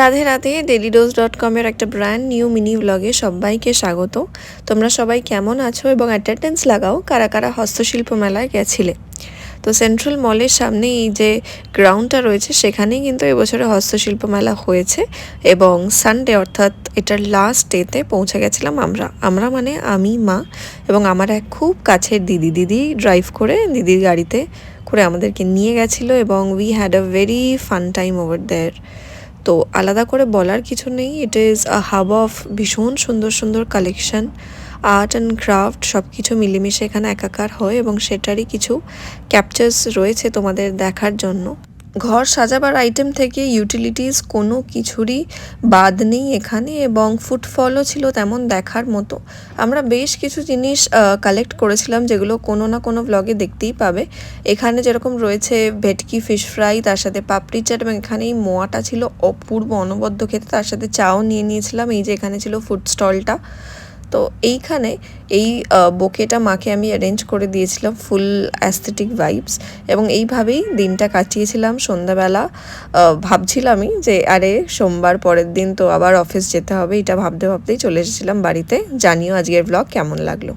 Radhe Radhe daily dose dot কমের একটা brand new mini ব্লগে সবাইকে স্বাগত। তোমরা সবাই কেমন আছো এবং অ্যাটেন্ডেন্স লাগাও? কারা কারা হস্তশিল্প মেলায় গেছিলে? তো সেন্ট্রাল মলের সামনে এই যে গ্রাউন্ডটা রয়েছে, সেখানেই কিন্তু এবছরে হস্তশিল্প মেলা হয়েছে এবং সানডে অর্থাৎ এটার লাস্ট ডেতে পৌঁছে গেছিলাম আমরা। আমরা মানে আমি, মা এবং আমার এক খুব কাছের দিদি। দিদি ড্রাইভ করে দিদির গাড়িতে করে আমাদেরকে নিয়ে গেছিল এবং we had a very fun time over there তো আলাদা করে বলার কিছু নেই। It is a hub of ভীষণ সুন্দর সুন্দর কালেকশন আর্ট অ্যান্ড ক্রাফট সব কিছু মিলেমিশে এখানে একাকার হয় এবং সেটারই কিছু ক্যাপচার্স রয়েছে তোমাদের দেখার জন্য। ঘর সাজাবার আইটেম থেকে ইউটিলিটিস কোনো কিছুরই বাদ নেই এখানে এবং ফুটফলও ছিল তেমন দেখার মতো। আমরা বেশ কিছু জিনিস কালেক্ট করেছিলাম যেগুলো কোনো না কোনো ব্লগে দেখতেই পাবে। এখানে যেরকম রয়েছে ভেটকি ফিশ ফ্রাই তার সাথে পাপড়ি চাট এবং এখানে এই মোয়াটা ছিল অপূর্ব অনবদ্য খেতে। তার সাথে চাও নিয়ে নিয়েছিলাম, এই যে এখানে ছিল ফুড স্টলটা তো এইখানে এই বোকেটা মাকে আমি অ্যারেঞ্জ করে দিয়েছিলাম ফুল অ্যাস্থেটিক ভাইবস এবং এইভাবেই দিনটা কাটিয়েছিলাম সন্ধ্যাবেলা। ভাবছিলামই যে আরে সোমবার পরের দিন তো আবার অফিস যেতে হবে, এটা ভাবতে ভাবতেই চলে এসেছিলাম বাড়িতে। জানিও আজকের ব্লগ কেমন লাগল।